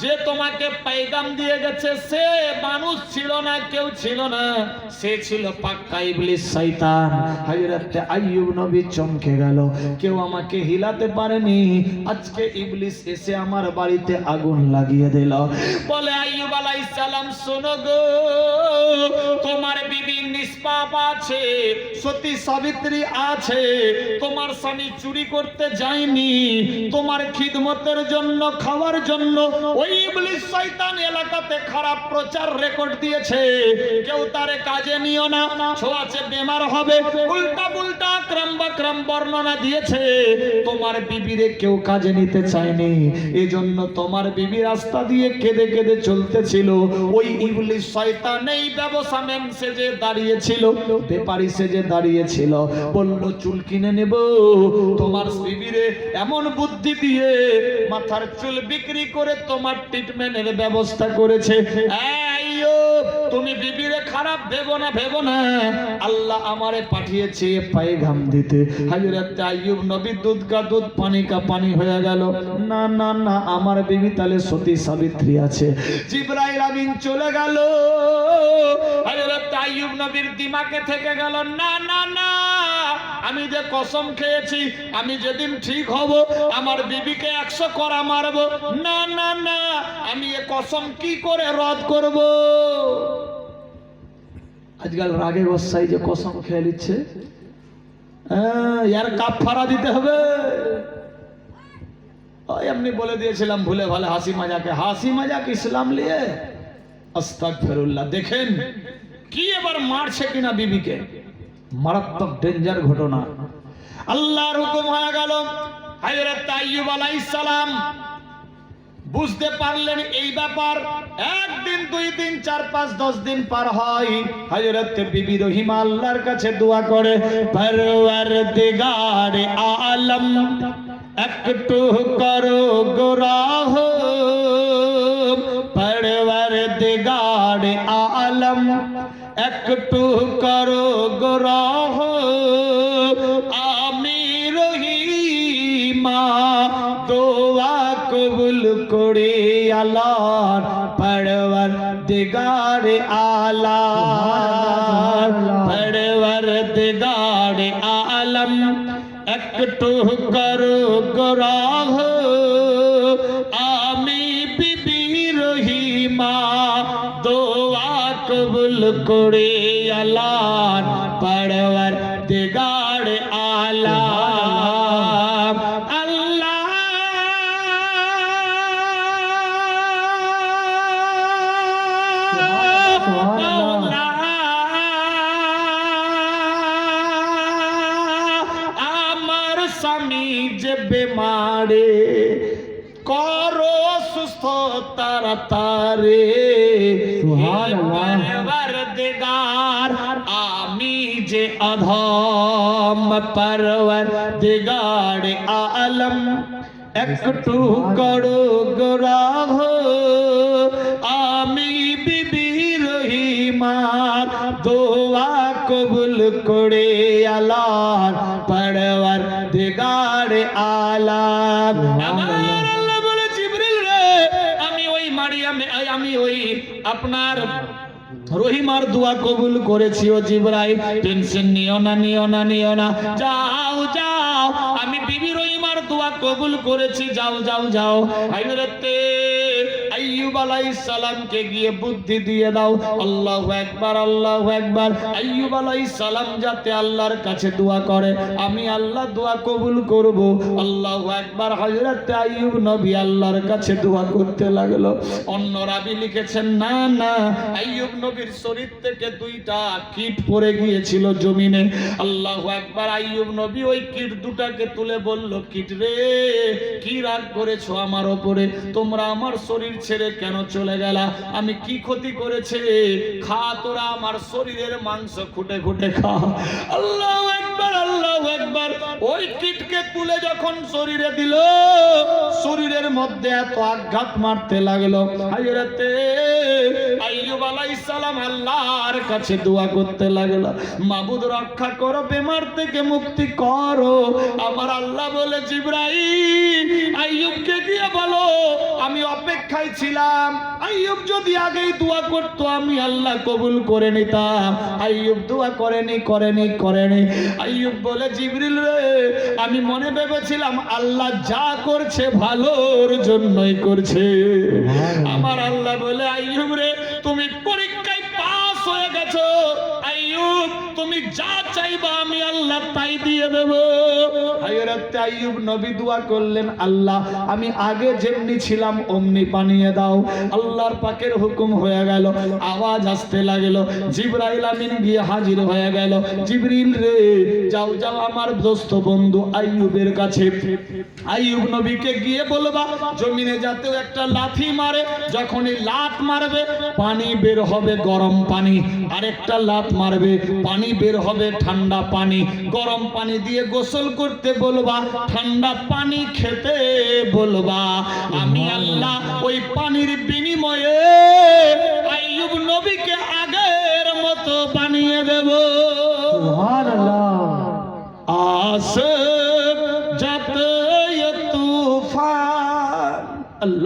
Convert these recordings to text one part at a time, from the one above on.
যে তোমাকে পাইগাম দিয়ে গেছে, সে মানুষ ছিল না, কেউ ছিল না। সে ছিল পাক্কা ইবলিস শয়তান। হযরত আইয়ুব নবী চমকে গেল। কেউ আমাকে হিলাতে পারেনি। আজকে ইবলিস এসে আমার বাড়িতে আগুন লাগিয়ে দিল। বলে, আইয়ুব আলাইহিস সালাম, শোনো গো, তোমার বিবি নিষ্পাপ আছে, সতী সাবিত্রী আছে। তোমার স্বামী চুরি করতে যায়নি, তোমার খিদমতের জন্য, খাওয়ার জন্য ওই শয়তান এলাকাতে খারাপ প্রচার রেকর্ড দিয়েছে। কেউ তারে কাজে নিও না, ছোঁয়াচে বেমার হবে। উল্টা বর্ণনা দিয়েছে। তোমার বিবিরে কেউ কাজে নিতে চায়নি। এজন্য তোমার বিবি রাস্তা দিয়ে কেঁদে কেঁদে চলতেছিল। ওই ইবলিস শয়তান এই ব্যবসা ম্যান সেজে দাঁড়িয়েছিল, বেপারি সেজে দাঁড়িয়েছিল। বলল, চুল কিনে নেব। তোমার বিবিরে এমন বুদ্ধি দিয়ে মাথার চুল বিক্রি করে তোমার ট্রিটমেন্টের ব্যবস্থা করেছে। তুমি বিবিরে খারাপ ভেবো না ভেবো না। আল্লাহ আমারে পাঠিয়েছে দিতে। নবী দুধ দুধ, পানি কা পানি হয়ে গেল। না না না, আমার বিবি তাহলে সতী সাবিত্রী আছে। জিব্রাইল আমিন চলে গেল। হযরত আইয়ুব নবীর দিমাগে থেকে গেল না না না আমি যে কসম খেয়েছি আমি যেদিন ঠিক হব আমার বিবিকে একশো করা মারব। না না না আমি এ কসম কি করে রদ করব? আজকাল রাগে গোসাই যে কসম খেয়ে নিচ্ছে। হ্যাঁ, ইয়ার কাপ ফাড়া দিতে হবে। এমনি বলে দিয়েছিলাম ভুলে ভালে হাসি মজাকে হাসি মজাক ইসলাম লিয়ে দেখেন কি এবার মারছে কিনা বিবিকে? মারাত্মক ডেঞ্জার ঘটনা। আল্লাহর হুকুম হয়ে গেল সালাম বুঝতে পারলেন এই ব্যাপার। একদিন, দুই দিন, চার পাঁচ, দশ দিন পার হয়। হযরত বিবি রহিমা আল্লাহর কাছে দোয়া করে আলম, একটু করো গোরাহ একটু করো গোরাহ। আমি রহিমা, দোয়া কবুল করে আল্লাহর পরওয়ার দিগারে আলা পরওয়ার দিগারে আলম। একটু করো গোরাহ। করে আল্লাহর পরওয়ার দিগারে আলা বেমারে করো সুস্থ তাড়াতাড়ি যে অধম পরবর দিগার আলম একটু করো গোরাহ আমি বিবি রহিমার দোয়া কবুল করে আলার পরবর দিগার আলাম আমার বলে জিবরিল রে আমি ওই মারিয়াম আমি ওই আপনার রহিমার দোয়া কবুল করেছি ও জিবরাই টেনশন নিও না নিও না নিও না। যাও যাও, আমি বিবি রহিমার দোয়া কবুল করেছি। যাও যাও যাও। হযরতে আইয়ুব আলাইহিস গিয়ে বুদ্ধি দিয়ে দাও। আল্লাহু আকবার আল্লাহু আকবার। আইয়ুব যাতে আল্লাহর কাছে দোয়া করে। আমি আল্লাহ দোয়া কবুল করব। আল্লাহু আকবার, হযরতে আইয়ুব নবী আল্লাহর কাছে দোয়া করতে লাগল। অন্য লিখেছেন, না না, আইয়ুব নবীর শরীর থেকে দুইটা কীট পড়ে গিয়েছিল জমিনে। আল্লাহু আকবার, আইয়ুব নবী ওই কীট দুটাকে তুলে বলল, কীট রে, কি রাগ করেছ আমার ওপরে? তোমরা আমার শরীর ছেড়ে কেন চলে গেলা? আমি কি ক্ষতি করেছে? খা তোরা আমার শরীরের মাংস খুঁটে খুঁটে খা। আল্লাহু আকবার আল্লাহু আকবার। ওই কীটকে তুলে যখন শরীরে দিল, শরীরের মধ্যে এত আঘাত মারতে লাগল। হাজরতে আইয়ুব আলাইহিস সালাম আল্লাহর কাছে দোয়া করতে লাগল। মাবুদ, রক্ষা করো, বেমার থেকে মুক্তি করো। আমার আল্লাহ বলে, জিব্রাইল, আইয়ুবকে দিয়ে বলো, আমি অপেক্ষায় ছিলাম আইয়ুব যদি আগেই দোয়া করতো আমি আল্লাহ কবুল করে নিতাম। আইয়ুব দোয়া করেনি করেনি করেনি। আইয়ুব বলে জিবরিল রে আমি মনে ভেবেছিলাম আল্লাহ যা করছে ভালোর জন্যই করছে। আমার আল্লাহ বলে আইয়ুব রে তুমি পরীক্ষায় পাস হয়ে গেছো। তুমি যা চাইবা আমি আল্লাহ তাই দিয়ে দেব। হায়রাতে আইয়ুব নবী দোয়া করলেন, আল্লাহ, আমি আগে যেমনি ছিলাম, অমনি বানিয়ে দাও। আল্লাহর পাকের হুকুম হয়ে গেল, আওয়াজ আসতে লাগল। জিবরাইল আমিন গিয়ে হাজির হয়ে গেল, জিবরিল রে, যাও যাও আমার দোস্ত বন্ধু আইয়ুবের কাছে। আইয়ুব নবীকে গিয়ে বলবা, জমিনে যাতেও একটা লাথি মারে, যখনই লাত মারবে, পানি বের হবে গরম পানি। আরেকটা লাত মারবে, পানি বের হবে ঠান্ডা পানি। গরম পানি দিয়ে গোসল করতে বলবা ঠান্ডা পানি খেতে বলবা। আমি আল্লাহ ওই পানির বিনিময়ে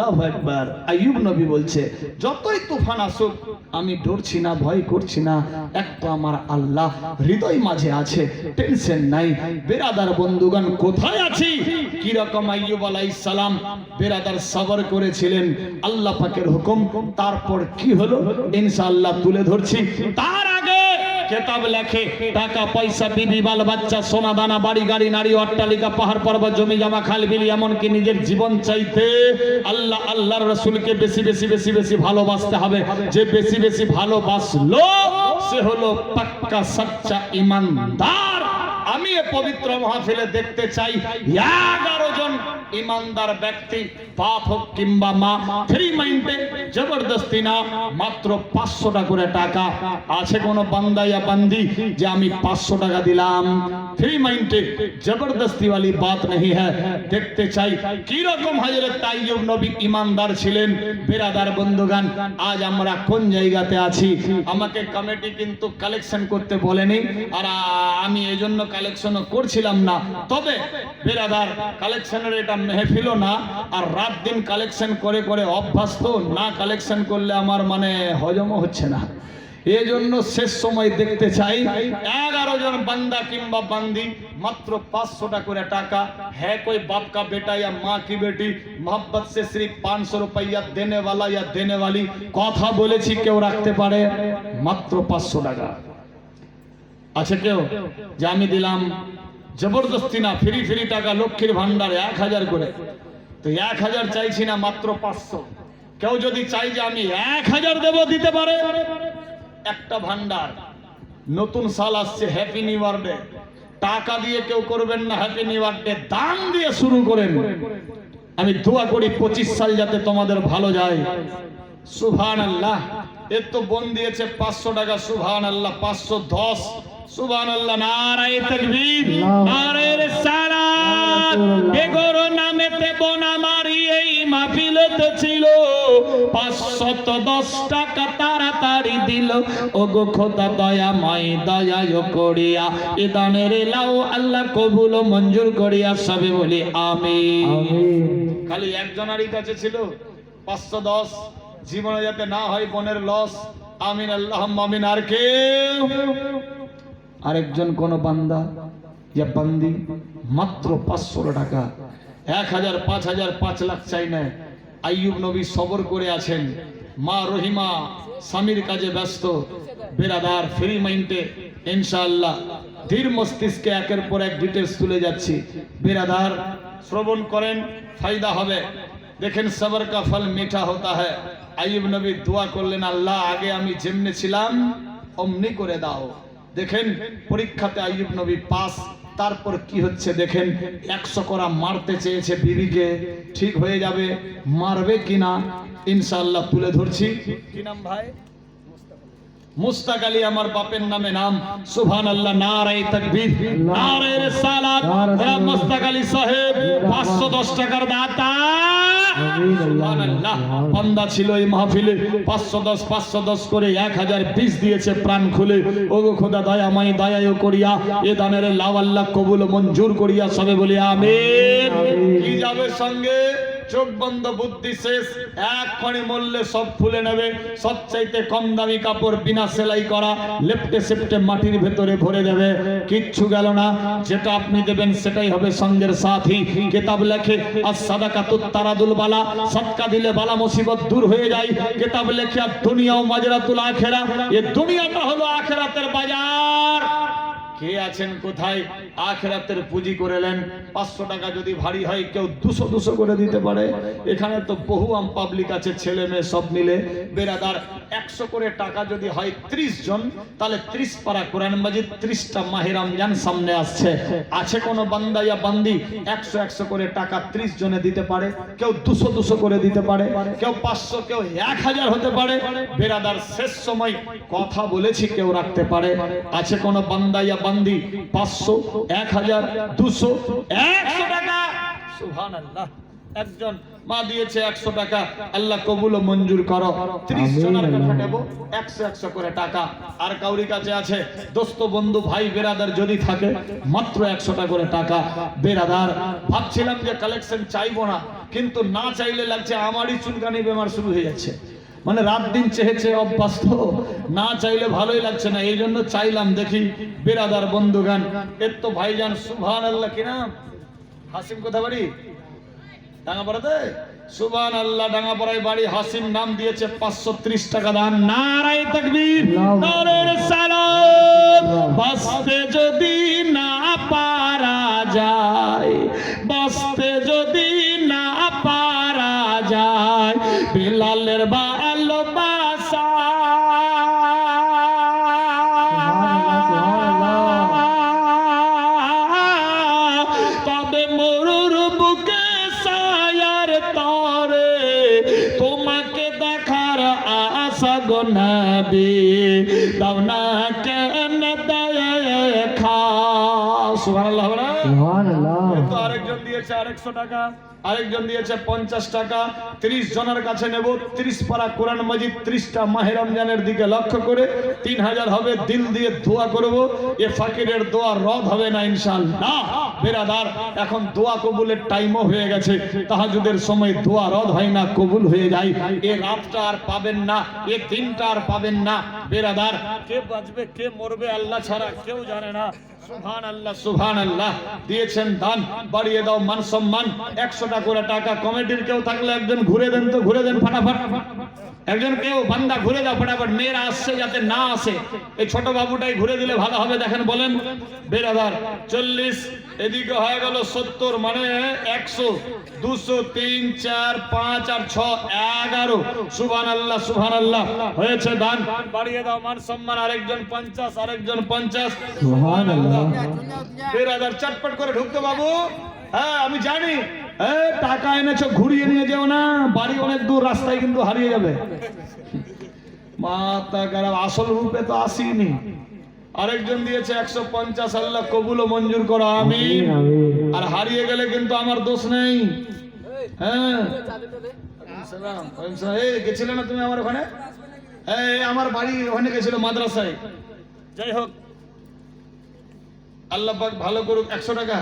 আল্লাহ একবার নবী বলছে, যতই তুফান আসুক, আমি না, ভয় করছি না। এক তো আমার আল্লাহ হৃদয় মাঝে আছে, টেনশন নাই। বেরাদার বন্ধুগণ, কোথায় আছি? কি রকম আইয়ুব আলাইহিস সালাম বেরাদার সবর করেছিলেন। আল্লাহ পাকের হুকুম, তারপর কি হলো? ইনশাআল্লাহ তুলে ধরছি। তার কেতাব লেখে, টাকা, পয়সা, বিবি, বাল, বাচ্চা, সোনা, দানা, বাড়ি, গাড়ি, নারী, অট্টালিকা, পাহাড়, পর্বত, জমি, জমা, খাল, বিলি, এমনকি নিজের জীবন চাইতে আল্লাহ, আল্লাহর রসুলকে বেশি বেশি বেশি বেশি ভালোবাসতে হবে। যে বেশি বেশি ভালোবাসলো, সে হলো পাক্কা, সচ্চা, ইমানদার। আমি এ পবিত্র মহাফিলে দেখতে চাই এগারো জন ইমানদার ব্যক্তি বাপ হোক কিংবা মা ফ্রি মাইন্ডে জবরদস্তি না মাত্র পাঁচশোটা করে টাকা আছে কোনো বান্দাইয়া বান্দি যে আমি পাঁচশো টাকা দিলাম ফ্রি মাইন্ডে জবরদস্তি वाली बात नहीं है দেখতে চাই কি রকম হযরত আইয়ুব নবী ইমানদার ছিলেন বেরাদার বন্ধুগান আজ আমরা কোন জায়গাতে আছি আমাকে কমিটি কিন্তু কালেকশন করতে বলেনি আর আ, আমি এই জন্য কালেকশনও করছিলাম না তবে বেরাদার কালেকশনের এটা মেহফিলও না, আর রাত দিন কালেকশন করে করে অভ্যাস্ত, না কালেকশন করলে আমার মানে হজমও হচ্ছে না। এজন্য শেষ সময় দেখতে চাই, এগারো জন বান্দা কিংবা বান্দি, মাত্র পাঁচশোটা করে টাকা। হ্যাঁ কই বাপ কা বেটা ইয়া মা কি বেটি, মহব্বত সে শ্রী পাঁচশো রুপাইয়া দেনে বালা ইয়া দেনে বালি কথা বলেছি কেউ রাখতে পারে, মাত্র পাঁচশো টাকা। আছে কেউ? যে আমি দিলাম জবরদস্তি না, ফ্রি ফ্রি টাকা, লক্ষ্মীর ভান্ডার এক হাজার করে। তো এক হাজার চাইছি না, মাত্র পাঁচশো। কেউ যদি চাই যে আমি এক হাজার দেবো, দিতে পারে। একটা ভান্ডার নতুন সাল আসছে হ্যাপি নিউ ইয়ার ডে টাকা দিয়ে কেউ করবেন না হ্যাপি নিউ ইয়ার ডে দান দিয়ে শুরু করেন। আমি দোয়া করি, পঁচিশ সাল যাতে তোমাদের ভালো যায়। সুভান আল্লাহ এর তো বোন দিয়েছে পাঁচশো টাকা সুভান আল্লাহ পাঁচশো দশ। সুভান আল্লাহ নারায় তকবীর নারায় রিসালাত। বেগর নামেতে বোন এই মাহফিলতে ছিল। পাঁচশত দশ টাকা তাড়াতাড়ি দিল। ও গো খোদা দয়াময় দয়ায় করিয়া এ দানের লাও আল্লাহ কবুল ও মঞ্জুর করিয়া সবে বলি আমি খালি একজনারই কাছে ছিল। পাঁচশো দশ জীবনে যাতে না হয় বোনের লস। আমিন আল্লাহ আমিন আর কেউ আরেকজন কোন বান্দা ইয়া বান্দি মাত্র পাঁচশো টাকা, এক হাজার, পাঁচ হাজার, পাঁচ লাখ চাই না আইয়ুব নবী সবর করে আছেন। মা রহিমা স্বামীর কাজে ব্যস্ত। বেরাদার ফ্রি মাইন্ডে, ইনশাআল্লাহ, ধীর মস্তিষ্কে একের পর এক ডিটেলস তুলে যাচ্ছি। বেরাদার শ্রবণ করেন, ফায়দা হবে। দেখেন সবর কা ফল মিঠা হতা হ্যায়। আইয়ুব নবী দোয়া করলেন, আল্লাহ, আগে আমি যেমনে ছিলাম, অমনি করে দাও। দেখেন পরীক্ষাতে আইব নবী পাস, তারপর কি হচ্ছে দেখেন, একশো করা মারতে চেয়েছে বিবিকে, ঠিক হয়ে যাবে, মারবে কিনা ইনশাল্লাহ তুলে ধরছি। কি নাম ভাই? মুস্তাক আলী আমার বাপের নামে নাম। সুবহান আল্লাহ নারাই তাকবীর নারাই রিসালাত। জনাব মুস্তাক আলী সাহেব 510 টাকার দাতা। সুবহানাল্লাহ ছিল এই মাহফিলে। 510 510 করে 1020 দিয়েছে প্রাণ খুলে। ওগো খোদা দয়াময় দয়ায় করিয়া এ দানের লাও আল্লাহ কবুল ও মঞ্জুর করিয়া সবে বলি, আমিন। কি যাবে সঙ্গে? চোখ বন্ধ বুদ্ধি শেষ। এক মরলে সব খুলে নেবে। সবচাইতে কম দামি কাপড় বিনা সেলাই করা, লেপটে সেপটে মাটির ভেতরে ভরে দেবে। কিচ্ছু গেল না। যেটা আপনি দেবেন সেটাই হবে সঙ্গের সাথী। কেতাব লেখে আর সাদা কাতুর তারাদুল বালা। সৎকা দিলে বালা মুসিবত দূর হয়ে যায়। কেতাব লেখে আর দুনিয়া ও মাজরাতুল আখেরা। এ দুনিয়াটা হলো আখেরাতের বাজার। কে আছেন কোথায়? আখেরাতের পুঁজি করেলেন পাঁচশো টাকা যদি ভারী হয়, কেউ দুশো দুশো করে দিতে পারে। এখানে তো বহু আম পাবলিক আছে, ছেলে মেয়ে সব মিলে। বেরাদার, একশো করে টাকা যদি হয় ত্রিশ জন, তাহলে ত্রিশ পারা কোরআন মাজিদ, ত্রিশটা মাহে রমজান সামনে আসছে। আছে কোনো বান্দা ইয়া বান্দি, একশো একশো করে টাকা ত্রিশ জনে দিতে পারে? কেউ দুশো দুশো করে দিতে পারে? কেউ পাঁচশো, কেউ এক হাজার হতে পারে? বেরাদার, শেষ সময় কথা বলেছি, কেউ রাখতে পারে। আছে কোনো বান্দা ইয়া বান্দি পাঁচশো এক হাজার দুশো একশো টাকা। সুহান আল্লাহ একজন মা দিয়েছে একশো টাকা। আল্লাহ কবুল ও মঞ্জুর করো। ত্রিশ জনের কাছে নেব একশো একশো করে টাকা। আর কাউরি কাছে আছে দোস্ত বন্ধু ভাই বেরাদার যদি থাকে মাত্র একশো টাকা করে টাকা। বেরাদার ভাবছিলাম যে কালেকশন চাইব না কিন্তু না চাইলে লাগছে আমারই চুলকানি বেমার শুরু হয়ে যাচ্ছে। মানে রাত দিন চেহেছে অভ্যাস তো না চাইলে ভালোই লাগছে না, এই জন্য চাইলাম দেখি বেরাদার বন্ধুগান। এর তো ভাইজান সুভান আল্লাহ কিনা হাসিম কোথা বাড়ি? ডাঙ্গাপাড়াতে? সুবান আল্লাহ ডাঙ্গাপাড়ায় বাড়ি। হাসিম নাম দিয়েছে পাঁচশো ত্রিশ টাকা দান। নারাই তকবীর বাঁচতে যদি না পারা যায়, বাঁচতে যদি না পারা যায়, বিলালের ভালোবাসা নবী দাও না কেন দেখা। সুবহানাল্লাহ সুবহানাল্লাহ। তো আরেকজন দিয়েছে আরেকশো টাকা আরেকজন দিয়েছে পঞ্চাশ টাকা। ত্রিশ জনের কাছে নেব, ত্রিশ পারা কোরআন মাজিদ, ত্রিশটা মাহে রমজানের দিকে লক্ষ্য করে তিন হাজার হবে, দিল দিয়ে দোয়া করব। এ ফাকিরের দোয়া রদ হবে না ইনশাল্লাহ বেরাদার, এখন দোয়া কবুলের টাইমও হয়ে গেছে। তাহাজুদের সময় দোয়া রদ হয় না, কবুল হয়ে যায়। এ রাতটা আর পাবেন না, এ দিনটা আর পাবেন না। বেরাদার, কে বাঁচবে, কে মরবে আল্লাহ ছাড়া কেউ জানে না। দিয়েছেন দান, বাড়িয়ে দাও মান সম্মান। একশো টাকা করে টাকা, কমিটির কেউ থাকলে একজন ঘুরে দেন তো ঘুরে দেন ফাটাফাট। একজন কেউ বান্দা ঘুরে দাও ফটাফট মেয়েরা আসছে যাতে না আসে। এই ছোট বাবুটাই ঘুরে দিলে ভালো হবে দেখেন বলেন। বেরাদার চল্লিশ এদিকে হয়ে গেল সত্তর মানে একশো দুশো তিন চার পাঁচ আর ছ এগারো। সুভান আল্লাহ সুবহান আল্লাহ হয়েছে দান। বাড়িয়ে দাও মান সম্মান আরেকজন পঞ্চাশ আরেকজন পঞ্চাশ। দেড় হাজার চটপট করে ঢুকতো বাবু। হ্যাঁ আমি জানি। টাকা এনেছো ঘুরিয়ে নিয়ে যেও না। বাড়ি অনেক দূর রাস্তায় কিন্তু হারিয়ে যাবে। মাতা খারাপ আসল রূপে তো আসিনি। আরেকজন দিয়েছে একশো পঞ্চাশ আল্লাহ কবুল ও মঞ্জুর করো আমি আর হারিয়ে গেলে কিন্তু আমার দোষ নেই। হ্যাঁ। গেছিলে না তুমি আমার ওখানে? এই আমার বাড়ি ওখানে গেছিল মাদ্রাসায়। যাই হোক। আল্লাহ পাক ভালো করুক একশো টাকা।